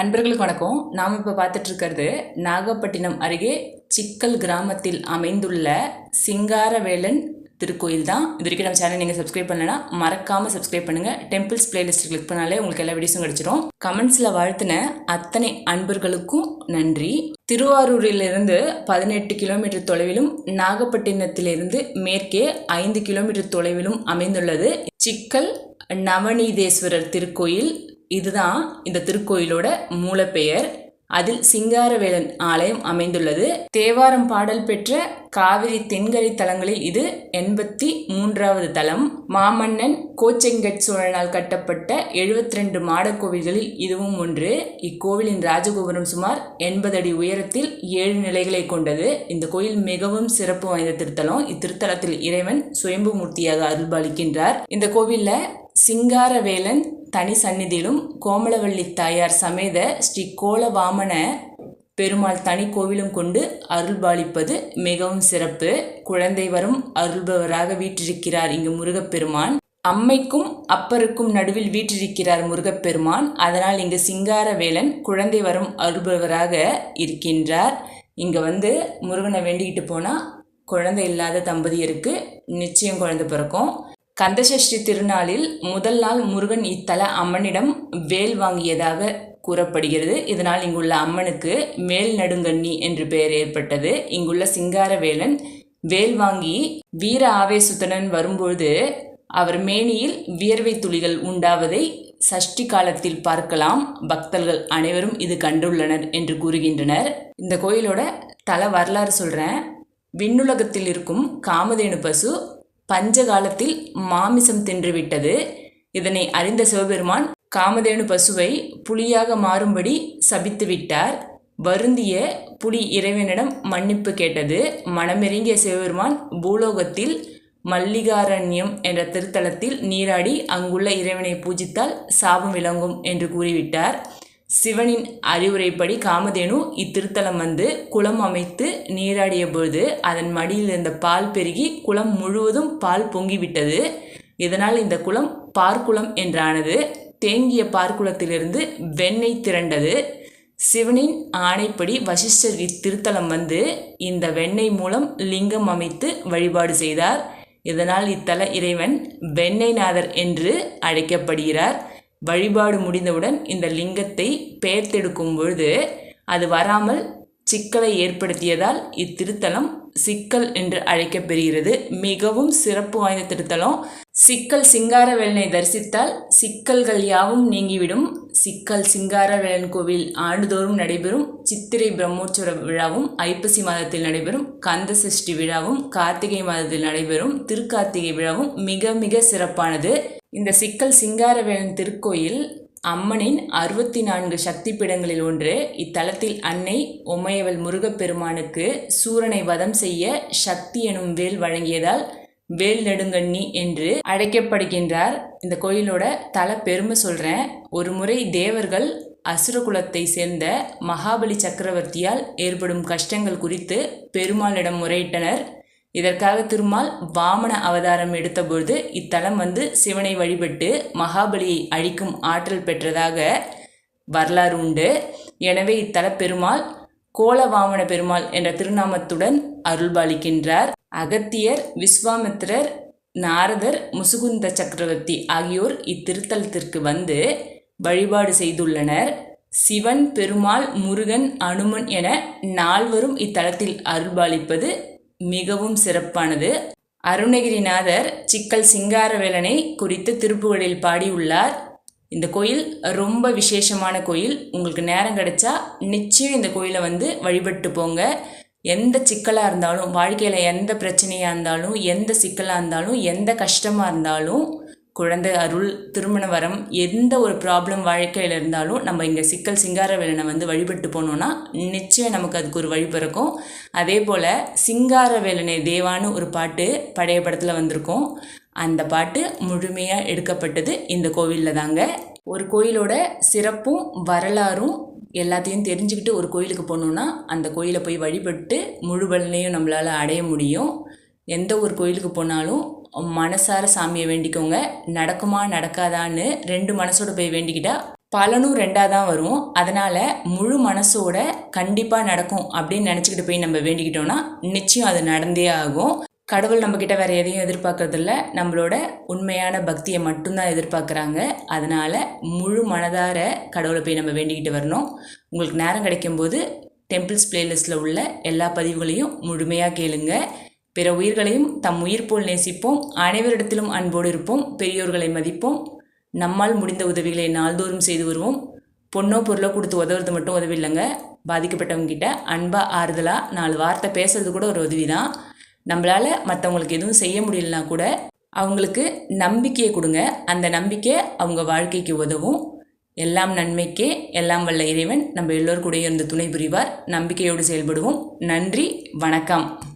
அன்பர்களுக்கு வணக்கம். நாம் இப்போ பார்த்துட்டு இருக்கிறது நாகப்பட்டினம் அருகே சிக்கல் கிராமத்தில் அமைந்துள்ள சிங்காரவேலன் திருக்கோயில் தான். இது வரைக்கும் நம்ம சேனல் நீங்கள் சப்ஸ்கிரைப் பண்ணலன்னா மறக்காமல் சப்ஸ்கிரைப் பண்ணுங்கள் டெம்பிள்ஸ் பிளேலிஸ்ட் கிளிக் பண்ணாலே உங்களுக்கு எல்லா வீடியோஸும் கிடச்சிரும். கமெண்ட்ஸில் வாழ்த்தின அத்தனை அன்பர்களுக்கும் நன்றி. திருவாரூரிலிருந்து பதினெட்டு கிலோமீட்டர் தொலைவிலும் நாகப்பட்டினத்திலிருந்து மேற்கே ஐந்து கிலோமீட்டர் தொலைவிலும் அமைந்துள்ளது சிக்கல் நவநீதேஸ்வரர் திருக்கோயில். இதுதான் இந்த திருக்கோயிலோட மூலப்பெயர். அதில் சிங்காரவேலன் ஆலயம் அமைந்துள்ளது. தேவாரம் பாடல் பெற்ற காவிரி தென்கரை தலங்களில் இது எண்பத்தி மூன்றாவது தலம். மாமன்னன் கோச்செங்கட் சோழனால் கட்டப்பட்ட எழுபத்தி ரெண்டு மாடக் கோவில்களில் இதுவும் ஒன்று. இக்கோவிலின் ராஜகோபுரம் சுமார் எண்பது அடி உயரத்தில் ஏழு நிலைகளை கொண்டது. இந்த கோயில் மிகவும் சிறப்பு வாய்ந்த திருத்தலம். இத்திருத்தலத்தில் இறைவன் சுயம்பு மூர்த்தியாக அருள்பாலிக்கின்றார். இந்த கோவிலில் சிங்காரவேலன் தனி சந்நிதியிலும் கோமலவள்ளி தாயார் சமேத ஸ்ரீ கோலவாமன பெருமாள் தனி கோவிலும் கொண்டு அருள்பாலிப்பது மிகவும் சிறப்பு. குழந்தை வரும் அருள்பவராக வீற்றிருக்கிறார் இங்கு முருகப்பெருமான். அம்மைக்கும் அப்பருக்கும் நடுவில் வீற்றிருக்கிறார் முருகப்பெருமான். அதனால் இங்கு சிங்காரவேலன் குழந்தை வரும் அருள்பவராக இருக்கின்றார். இங்கே வந்து முருகனை வேண்டிக்கிட்டு போனால் குழந்தை இல்லாத தம்பதியருக்கு நிச்சயம் குழந்தை பிறக்கும். கந்தசஷ்டி திருநாளில் முதல் நாள் முருகன் இத்தல அம்மனிடம் வேல் வாங்கியதாக கூறப்படுகிறது. இதனால் இங்குள்ள அம்மனுக்கு மேல் நடுங்கண்ணி என்று பெயர் ஏற்பட்டது. இங்குள்ள சிங்காரவேலன் வேல் வாங்கி வீர ஆவேசுத்தனன் வரும்பொழுது அவர் மேனியில் வியர்வை துளிகள் உண்டாவதை சஷ்டி காலத்தில் பார்க்கலாம். பக்தர்கள் அனைவரும் இது கண்டுள்ளனர் என்று கூறுகின்றனர். இந்த கோயிலோட தல வரலாறு சொல்கிறேன் விண்ணுலகத்தில் இருக்கும் காமதேனு பசு பஞ்சகாலத்தில் மாமிசம் தின்றுவிட்டது. இதனை அறிந்த சிவபெருமான் காமதேனு பசுவை புலியாக மாறும்படி சபித்து விட்டார் வருந்திய புலி இறைவனிடம் மன்னிப்பு கேட்டது. மனமிறங்கிய சிவபெருமான் பூலோகத்தில் மல்லிகாரண்யம் என்ற திருத்தலத்தில் நீராடி அங்குள்ள இறைவனை பூஜித்தால் சாபம் விளங்கும் என்று கூறிவிட்டார். சிவனின் அறிவுரைப்படி காமதேனு இத்திருத்தலம் வந்து குளம் அமைத்து நீராடிய பொழுது அதன் மடியில் இருந்த பால் பெருகி குளம் முழுவதும் பால் பொங்கிவிட்டது. இதனால் இந்த குளம் பார்க்குளம் என்றானது. தேங்கிய பார்க்குளத்திலிருந்து வெண்ணெய் திரண்டது. சிவனின் ஆணைப்படி வசிஷ்டர் இத்திருத்தலம் வந்து இந்த வெண்ணெய் மூலம் லிங்கம் அமைத்து வழிபாடு செய்தார். இதனால் இத்தல இறைவன் வெண்ணெய்நாதர் என்று அழைக்கப்படுகிறார். வழிபாடு முடிந்தவுடன் இந்த லிங்கத்தை பெயர்த்தெடுக்கும் பொழுது அது வராமல் சிக்கலை ஏற்படுத்தியதால் இத்திருத்தலம் சிக்கல் என்று அழைக்கப்பெறுகிறது மிகவும் சிறப்பு வாய்ந்த திருத்தலம். சிக்கல் சிங்காரவேலனை தரிசித்தால் சிக்கல்கள் யாவும் நீங்கிவிடும். சிக்கல் சிங்காரவேலன் கோவில் ஆண்டுதோறும் நடைபெறும். சித்திரை பிரம்மோற்சவ விழாவும் ஐப்பசி மாதத்தில் நடைபெறும். கந்த சஷ்டி விழாவும் கார்த்திகை மாதத்தில் நடைபெறும். திருக்கார்த்திகை விழாவும் மிக மிக சிறப்பானது. இந்த சிக்கல் சிங்காரவேலன் திருக்கோயில் அம்மனின் அறுபத்தி நான்கு சக்தி பீடங்களில் ஒன்று. இத்தலத்தில் அன்னை உமையவள் முருகப்பெருமானுக்கு சூரனை வதம் செய்ய சக்தி எனும் வேல் வழங்கியதால் வேல் நெடுங்கண்ணி என்று அழைக்கப்படுகின்றார். இந்த கோயிலோட தல பெருமை சொல்கிறேன் ஒரு முறை தேவர்கள் அசுரகுலத்தை சேர்ந்த மகாபலி சக்கரவர்த்தியால் ஏற்படும் கஷ்டங்கள் குறித்து பெருமாளிடம் முறையிட்டனர். இதற்காக திருமால் வாமன அவதாரம் எடுத்தபொழுது இத்தலம் வந்து சிவனை வழிபட்டு மகாபலியை அழிக்கும் ஆற்றல் பெற்றதாக வரலாறு உண்டு. எனவே இத்தல பெருமாள் கோலவாமன பெருமாள் என்ற திருநாமத்துடன் அருள்பாலிக்கின்றார். அகத்தியர் விஸ்வாமித்திரர் நாரதர் முசுகுந்த சக்கரவர்த்தி ஆகியோர் இத்திருத்தலத்திற்கு வந்து வழிபாடு செய்துள்ளனர். சிவன் பெருமாள் முருகன் அனுமன் என நால்வரும் இத்தலத்தில் அருள்பாலிப்பது மிகவும் சிறப்பானது. அருணகிரிநாதர் சிக்கல் சிங்காரவேலனை குறித்து திருப்புகழில் பாடியுள்ளார். இந்த கோயில் ரொம்ப விசேஷமான கோயில். உங்களுக்கு நேரம் கிடைச்சா நிச்சயம் இந்த கோயிலை வந்து வழிபட்டு போங்க. எந்த சிக்கலாக இருந்தாலும் வாழ்க்கையில் எந்த பிரச்சனையாக இருந்தாலும் எந்த சிக்கலாக இருந்தாலும் எந்த கஷ்டமாக இருந்தாலும் குழந்தை அருள் திருமண வரம் எந்த ஒரு ப்ராப்ளம் வாழ்க்கையில் இருந்தாலும் நம்ம இங்கே சிக்கல் சிங்காரவேலனை வந்து வழிபட்டு போனோன்னா நிச்சயம் நமக்கு அதுக்கு ஒரு வழி பிறக்கும். அதே போல் சிங்காரவேலனை தேவான்னு ஒரு பாட்டு பழைய படத்தில் வந்திருக்கும். அந்த பாட்டு முழுமையாக எடுக்கப்பட்டது இந்த கோவிலில் தாங்க. ஒரு கோயிலோட சிறப்பும் வரலாறும் எல்லாத்தையும் தெரிஞ்சுக்கிட்டு ஒரு கோயிலுக்கு போனோன்னா அந்த கோயிலை போய் வழிபட்டு முழு பலனையும் நம்மளால் அடைய முடியும். எந்த ஒரு கோயிலுக்கு போனாலும் மனசார சாமியை வேண்டிக்கோங்க. நடக்குமா நடக்காதான்னு ரெண்டு மனசோட போய் வேண்டிக்கிட்டா பலனும் ரெண்டாக தான் வரும். அதனால் முழு மனசோட கண்டிப்பாக நடக்கும் அப்படின்னு நினச்சிக்கிட்டு போய் நம்ம வேண்டிக்கிட்டோம்னா நிச்சயம் அது நடந்தே ஆகும். கடவுள் நம்மக்கிட்ட வேறு எதையும் எதிர்பார்க்குறதில்ல. நம்மளோட உண்மையான பக்தியை மட்டும்தான் எதிர்பார்க்குறாங்க. அதனால் முழு மனதார கடவுளை போய் நம்ம வேண்டிக்கிட்டு வரணும். உங்களுக்கு நேரம் கிடைக்கும்போது டெம்பிள்ஸ் பிளேலிஸ்ட்டில் உள்ள எல்லா பதிவுகளையும் முழுமையாக கேளுங்கள் பிற உயிர்களையும் தம் உயிர் போல் நேசிப்போம். அனைவரிடத்திலும் அன்போடு இருப்போம். பெரியோர்களை மதிப்போம். நம்மால் முடிந்த உதவிகளை நாள்தோறும் செய்து வருவோம். பொண்ணோ பொருளோ கொடுத்து உதவுறது மட்டும் உதவி இல்லைங்க பாதிக்கப்பட்டவங்ககிட்ட அன்பாக ஆறுதலாக நாலு வார்த்தை பேசுறது கூட ஒரு உதவி தான் நம்மளால் மற்றவங்களுக்கு எதுவும் செய்ய முடியலனா கூட அவங்களுக்கு நம்பிக்கையை கொடுங்க. அந்த நம்பிக்கை அவங்க வாழ்க்கைக்கு உதவும். எல்லாம் நன்மைக்கே எல்லாம் வல்ல இறைவன் நம்ம எல்லோரும் கூட இருந்து துணை புரிவார். நம்பிக்கையோடு செயல்படுவோம். நன்றி வணக்கம்.